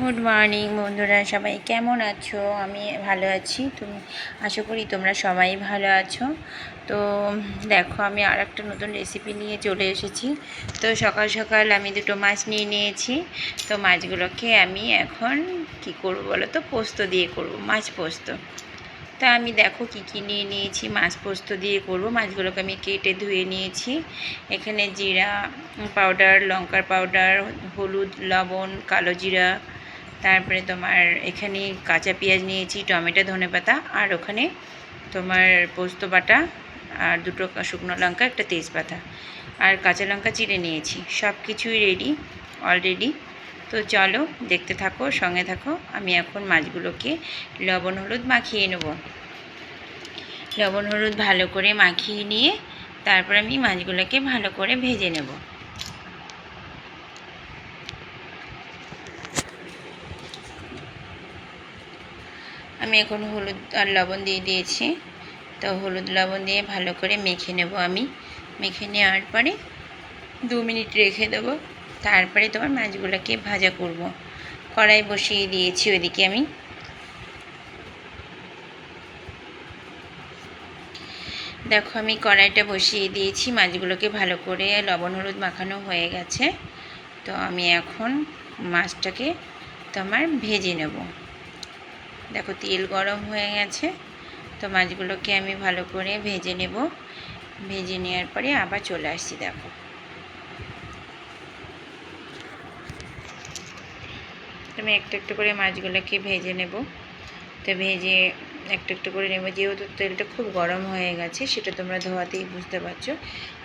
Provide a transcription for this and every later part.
Good morning বন্ধুরা, সবাই কেমন আছো? আমি ভালো আছি। তুমি, আশা করি তোমরা সবাই ভালো আছো। তো, দেখো, আমি আর একটা নতুন রেসিপি নিয়ে চলে এসেছি। তো, সকাল সকাল আমি দুটো মাছ নিয়ে নিয়েছি। তো, মাছগুলোকে আমি এখন কি করব বলো তো? পোস্ত দিয়ে করব, মাছ পোস্ত। তা, আমি দেখো কি কি নিয়ে নিয়েছি, মাছ পোস্ত দিয়ে করব। মাছগুলোকে আমি কেটে ধুয়ে নিয়েছি। এখানে জিরা পাউডার, লঙ্কার পাউডার, হলুদ, লবণ, কালো জিরা তারপরে তোমার এখানে কাঁচা পেঁয়াজ নিয়েছি, টমেটো ধনে পাতা আর ওখানে তোমার পোস্ত বাটা আর দুটো শুকনো লঙ্কা, একটা তেজপাতা আর কাঁচা লঙ্কা চিড়ে নিয়েছি। সব কিছুই রেডি অলরেডি তো চলো, দেখতে থাকো, সঙ্গে থাকো। আমি এখন মাছগুলোকে লবণ, হলুদ মাখিয়ে নেব। লবণ, হলুদ ভালো করে মাখিয়ে নিয়ে তারপর আমি মাছগুলোকে ভালো করে ভেজে নেব। আমি এখন হলুদ আর লবণ দিয়ে দিয়েছি। তো হলুদ লবণ দিয়ে ভালো করে মেখে নেব আমি। মেখে নেওয়ার পরে দু মিনিট রেখে দেবো। তারপরে তোমার মাছগুলোকে ভাজা করব। কড়াই বসিয়ে দিয়েছি ওইদিকে আমি। দেখো আমি কড়াইটা বসিয়ে দিয়েছি। মাছগুলোকে ভালো করে লবণ হলুদ মাখানো হয়ে গেছে। তো আমি এখন মাছটাকে তোমার ভেজে নেব। দেখো, তেল গরম হয়ে গেছে। তো মাছগুলোকে আমি ভালো করে ভেজে নেব। ভেজে নেওয়ার পরে আবার চলে আসছি, দেখো। আমি একটু একটু করে মাছগুলোকে ভেজে নেব। তো ভেজে একটু একটু করে নেব। যেহেতু তেলটা খুব গরম হয়ে গেছে, সেটা তোমরা ধোয়াতেই বুঝতে পারছ।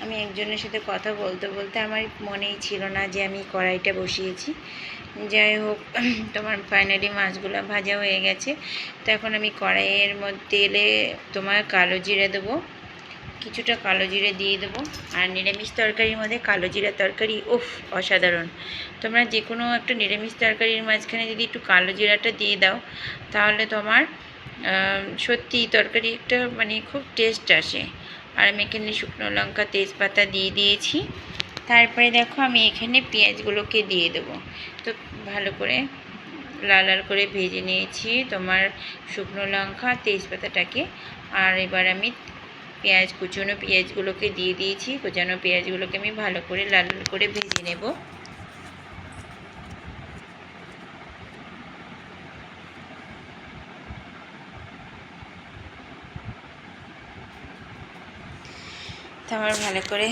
আমি একজনের সাথে কথা বলতে বলতে আমার মনেই ছিল না যে আমি কড়াইটা বসিয়েছি। যাই হোক, তোমার ফাইনালি মাছগুলো ভাজা হয়ে গেছে। তো এখন আমি কড়াইয়ের মধ্যে তেলে তোমার কালো জিরে দেবো। কিছুটা কালো জিরে দিয়ে দেবো। আর নিরামিষ তরকারির মধ্যে কালো জিরা তরকারি, উফ, অসাধারণ। তোমরা যে কোনো একটা নিরামিষ তরকারির মাঝখানে যদি একটু কালো জিরাটা দিয়ে দাও, তাহলে তোমার সত্যি তরকারি একটা মানে খুব টেস্ট আসে। আর আমি এখানে শুকনো লঙ্কা, তেজপাতা দিয়ে দিয়েছি। তারপরে দেখো আমি এখানে পেঁয়াজগুলোকে দিয়ে দেবো। তো ভালো করে লাল লাল করে ভেজে নিয়েছি তোমার শুকনো লঙ্কা, তেজপাতাটাকে। আর এবার আমি পেঁয়াজ কুচনো পেঁয়াজগুলোকে দিয়ে দিয়েছি কুচানো পেঁয়াজগুলোকে আমি ভালো করে লাল লাল করে ভেজে নেব। তো আমার ভালো করে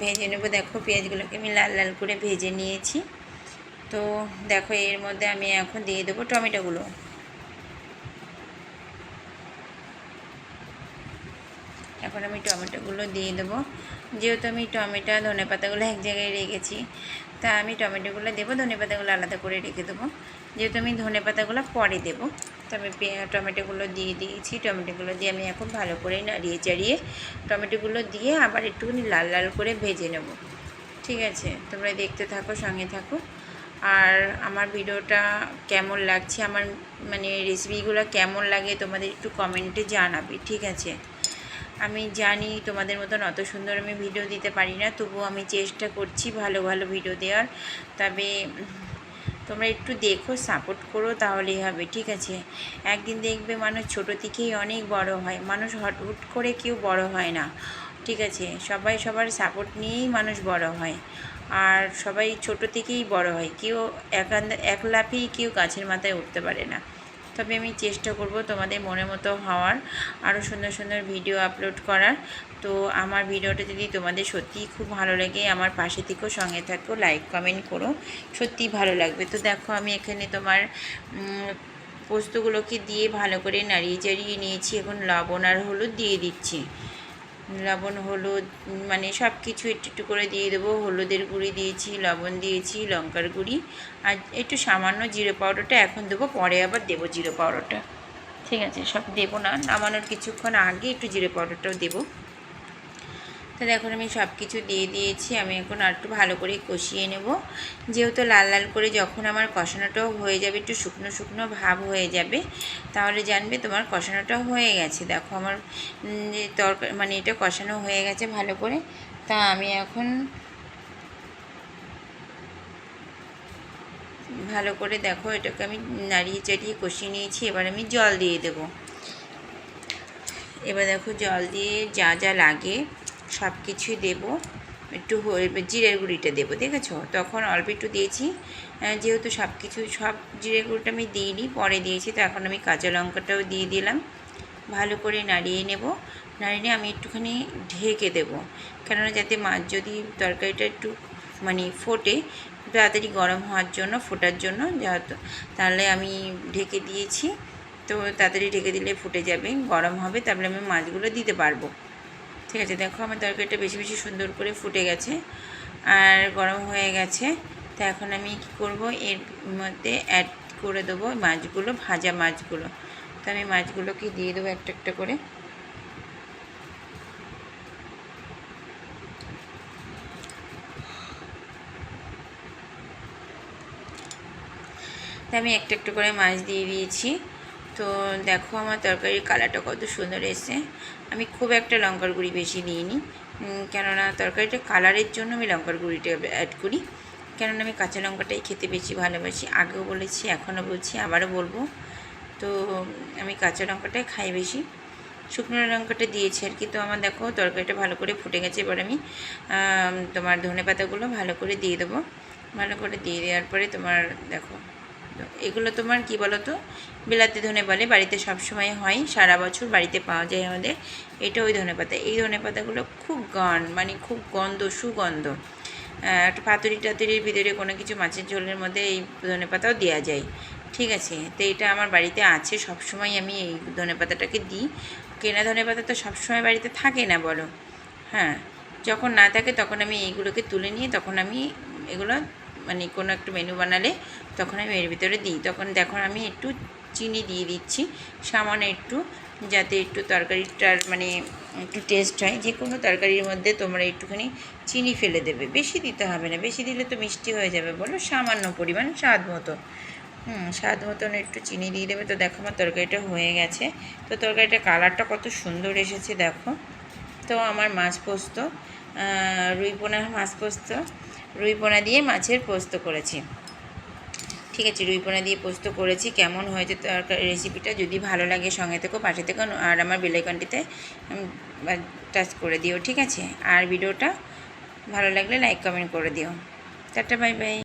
ভেজে নেব। দেখো পেঁয়াজগুলোকে আমি লাল লাল করে ভেজে নিয়েছি। তো দেখো এর মধ্যে আমি এখন দিয়ে দেবো টমেটোগুলো। এখন আমি টমেটোগুলো দিয়ে দেবো। যেহেতু আমি টমেটো, ধনে পাতাগুলো এক জায়গায় রেখেছি, তা আমি টমেটোগুলো দেবো, ধনে পাতাগুলো আলাদা করে রেখে দেবো। যেহেতু আমি ধনে পাতাগুলো পরে দেবো, তো আমি টমেটোগুলো দিয়ে দিয়েছি। টমেটোগুলো দিয়ে আমি এখন ভালো করে নাড়িয়ে চাড়িয়ে টমেটোগুলো দিয়ে আবার একটুখানি লাল লাল করে ভেজে নেব। ঠিক আছে? তোমরা দেখতে থাকো, সঙ্গে থাকো। আর আমার ভিডিওটা কেমন লাগছে, আমার মানে রেসিপিগুলো কেমন লাগে, তোমাদের একটু কমেন্টে জানাবে। ঠিক আছে? আমি জানি তোমাদের মতন অত সুন্দর আমি ভিডিও দিতে পারি না, তবুও আমি চেষ্টা করছি ভালো ভালো ভিডিও দেওয়ার। তবে তোমরা একটু দেখো সাপোর্ট করো তাহলেই হবে, ঠিক আছে? একদিন দেখবে মানুষ ছোটো থেকেই অনেক বড় হয়, মানুষ হট, হুট করে কেউ বড় হয় না, ঠিক আছে? সবাই সবার সাপোর্ট নিয়েই মানুষ বড় হয়, আর সবাই ছোট থেকেই বড় হয়, কেউ একান্ত এক লাফেই কেউ গাছের মাথায় উঠতে পারে না। তবে আমি চেষ্টা করব তোমাদের মনের মতো হওয়ার আরও সুন্দর সুন্দর ভিডিও আপলোড করার। তো আমার ভিডিওটা যদি তোমাদের সত্যিই খুব ভালো লাগে, আমার পাশে থেকেও সঙ্গে থাকো লাইক কমেন্ট করো। সত্যিই ভালো লাগবে। তো দেখো, আমি এখানে তোমার পোস্তগুলোকে দিয়ে ভালো করে নাড়িয়ে চাড়িয়ে নিয়েছি। এখন লবণ আর হলুদ দিয়ে দিচ্ছি। লবণ, হলুদ মানে সব কিছু একটু একটু করে দিয়ে দেবো। হলুদের গুঁড়ি দিয়েছি, লবণ দিয়েছি, লঙ্কার গুঁড়ি। আর একটু সামান্য জিরে পাউডারটা এখন দেবো, পরে আবার দেবো জিরে পাউডারটা। ঠিক আছে, সব দেবো না, নামানোর কিছুক্ষণ আগে একটু জিরে পাউডারটাও দেবো। তো এখন আমি সব কিছু দিয়ে দিয়েছি। আমি এখন আর একটু ভালো করে কষিয়ে নেব। যেহেতু লাল লাল করে যখন আমার কষানোটাও হয়ে যাবে, একটু শুকনো শুকনো ভাব হয়ে যাবে, তাহলে জানবে তোমার কষানোটাও হয়ে গেছে। দেখো, আমার তরকারি মানে এটা কষানো হয়ে গেছে ভালো করে। তা আমি এখন ভালো করে দেখো, এটাকে আমি নাড়িয়ে চাড়িয়ে কষিয়ে নিয়েছি। এবার আমি জল দিয়ে দেব। এবার দেখো, জল দিয়ে যা যা লাগে সব কিছুই দেবো। একটু জিরের গুঁড়িটা দেবো, দেখেছ? তখন অল্প একটু দিয়েছি। যেহেতু সব কিছু সব জিরের গুঁড়িটা আমি দিইনি, পরে দিয়েছি, তো এখন আমি কাঁচা লঙ্কাটাও দিয়ে দিলাম। ভালো করে নাড়িয়ে নেব। নাড়িয়ে আমি একটুখানি ঢেকে দেবো। কেননা যাতে মাছ যদি তরকারিটা একটু মানে ফোটে, তাড়াতাড়ি গরম হওয়ার জন্য, ফোটার জন্য, যেহেতু, তাহলে আমি ঢেকে দিয়েছি। তো তাড়াতাড়ি ঢেকে দিলে ফুটে যাবে, গরম হবে তারপরে আমি মাছগুলো দিতে পারব। ঠিক আছে, দেখো আমার তরকারিটা বেশি বেশি সুন্দর করে ফুটে গেছে আর গরম হয়ে গেছে। তো এখন আমি কী করব, এর মধ্যে অ্যাড করে দেবো মাছগুলো, ভাজা মাছগুলো। তো আমি মাছগুলোকে দিয়ে দেবো একটা একটা করে। তো আমি একটা একটু করে মাছ দিয়ে দিয়েছি। তো দেখো আমার তরকারির কালারটা কত সুন্দর এসেছে। আমি খুব একটা লঙ্কার গুঁড়ি বেশি উম, কেননা তরকারিটা কালারের জন্য আমি লঙ্কার গুঁড়িটা অ্যাড করি। কেননা আমি কাঁচা লঙ্কাটাই খেতে বেশি ভালোবাসি। আগেও বলেছি এখনও বলছি আবারও বলব। তো আমি কাঁচা লঙ্কাটাই খাই বেশি। শুকনো লঙ্কাটা দিয়েছি আর কি। তো আমার দেখো তরকারিটা ভালো করে ফুটে গেছে। এবার আমি তোমার ধনে পাতাগুলো ভালো করে দিয়ে দেবো। ভালো করে দিয়ে দেওয়ার পরে তোমার দেখো তো এগুলো তোমার কি বলো তো বিলাতি ধনে বলে বাড়িতে সব সময় হয়, সারা বছর বাড়িতে পাওয়া যায় আমাদের। এটা ওই ধনে পাতা। এই ধনে পাতাগুলো খুব গন মানে খুব গন্ধ, সুগন্ধ। একটা পাতুরি টাতুরির ভিতরে কোনো কিছু মাছের ঝোলের মধ্যে এই ধনে পাতাও দেওয়া যায়। ঠিক আছে? তো এটা আমার বাড়িতে আছে সব সময় আমি এই ধনে পাতাটাকে দিই। কেনা ধনে পাতা তো সবসময় বাড়িতে থাকে না বলো। হ্যাঁ যখন না থাকে তখন আমি এইগুলোকে তুলে নিয়ে তখন আমি এগুলো মানে কোনো একটু মেনু বানালে তখন আমি এর ভিতরে দিই। তখন দেখো আমি একটু চিনি দিয়ে দিচ্ছি, সামান্য একটু, যাতে একটু তরকারিটার মানে একটু টেস্ট হয়। যে কোনো তরকারির মধ্যে তোমরা একটুখানি চিনি ফেলে দেবে। বেশি দিতে হবে না। বেশি দিলে তো মিষ্টি হয়ে যাবে বলো, সামান্য পরিমাণ স্বাদ মতো। হুম, স্বাদ মতন একটু চিনি দিয়ে দেবে। তো দেখো আমার তরকারিটা হয়ে গেছে। তো তরকারিটার কালারটা কত সুন্দর এসেছে দেখো। তো আমার মাছ পোস্ত রুই পোনার মাছ পোস্ত রুই পোনা দিয়ে মাছের পোস্ত করেছি। ঠিক আছে রুই পোনা দিয়ে পোস্ত করেছি, কেমন হয়েছে তরকারি রেসিপিটা যদি ভালো লাগে সঙ্গে থেকো, পাশে থেকো, আর আমার বেলাইকনটিতে টাচ করে দিও, ঠিক আছে? আর ভিডিওটা ভালো লাগলে লাইক কমেন্ট করে দিও। Tata bye bye